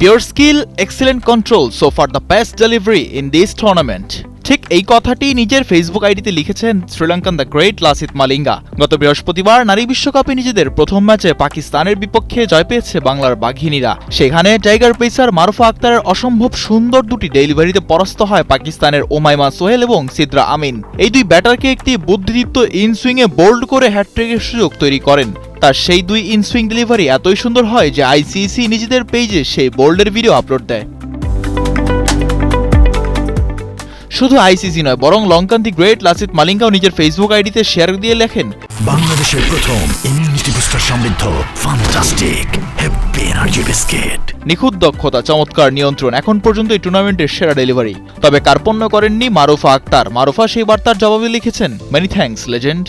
Pure skill, excellent control, so far the best delivery in this tournament. ঠিক এই কথাটি নিজের ফেসবুক আইডিতে লিখেছেন শ্রীলঙ্কান দ্য গ্রেট লাসিত মালিঙ্গা গত বৃহস্পতিবার নারী বিশ্বকাপে নিজেদের প্রথম ম্যাচে পাকিস্তানের বিপক্ষে জয় পেয়েছে বাংলার বাঘিনীরা। সেখানে টাইগার পেসার মারুফা আক্তারের অসম্ভব সুন্দর দুটি ডেলিভারিতে পরাস্ত হয় পাকিস্তানের ওমাইমা সোহেল এবং সিদ্রা আমিন। এই দুই ব্যাটারকে একটি বুদ্ধিদীপ্ত ইনসুইংয়ে বোল্ড করে হ্যাট্রিকের সুযোগ তৈরি করেন। তার সেই দুই ইনসুইং ডেলিভারি এতই সুন্দর হয় যে আইসিসি নিজেদের পেজে সেই বোল্ডের ভিডিও আপলোড দেয়। শুধু আইসিসি নয় বরং লঙ্কান দি গ্রেট লাসিত মালিঙ্গাও নিজের ফেসবুক আইডিতে শেয়ার দিয়ে লেখেন। বাংলাদেশের প্রথম ইমিউনিটি বুস্টার সমৃদ্ধ ফান্টাস্টিক হ্যাপি এনার্জি বিস্কিট নিখুঁত দক্ষতা চমৎকার নিয়ন্ত্রণ এখন পর্যন্ত এই টুর্নামেন্টের সেরা ডেলিভারি তবে কার্পণ্য করেননি মারুফা আক্তার। মারুফা সেই বার্তার জবাবে লিখেছেন মেনি থ্যাঙ্কস লেজেন্ড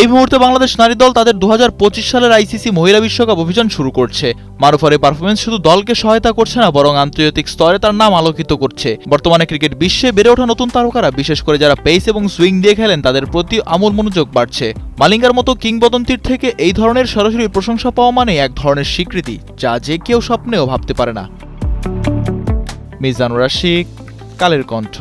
এই মুহূর্তে বাংলাদেশ নারী দল তাদের দু হাজার পঁচিশ সালের আইসিসি মহিলা বিশ্বকাপ অভিযান শুরু করছে। মারুফার এই পারফরমেন্স শুধু দলকে সহায়তা করছে না, বরং আন্তর্জাতিক স্তরে তার নাম আলোকিত করছে। বর্তমানে ক্রিকেট বিশ্বে বেড়ে ওঠা নতুন তারকারা, বিশেষ করে যারা পেস এবং সুইং দিয়ে খেলেন, তাদের প্রতি আমূল মনোযোগ বাড়ছে। মালিঙ্গার মতো কিংবদন্তির থেকে এই ধরনের সরাসরি প্রশংসা পাওয়া মানে এক ধরনের স্বীকৃতি, যা যে কেউ স্বপ্নেও ভাবতে পারে না। মিজানুর রাশিক, কালের কণ্ঠ।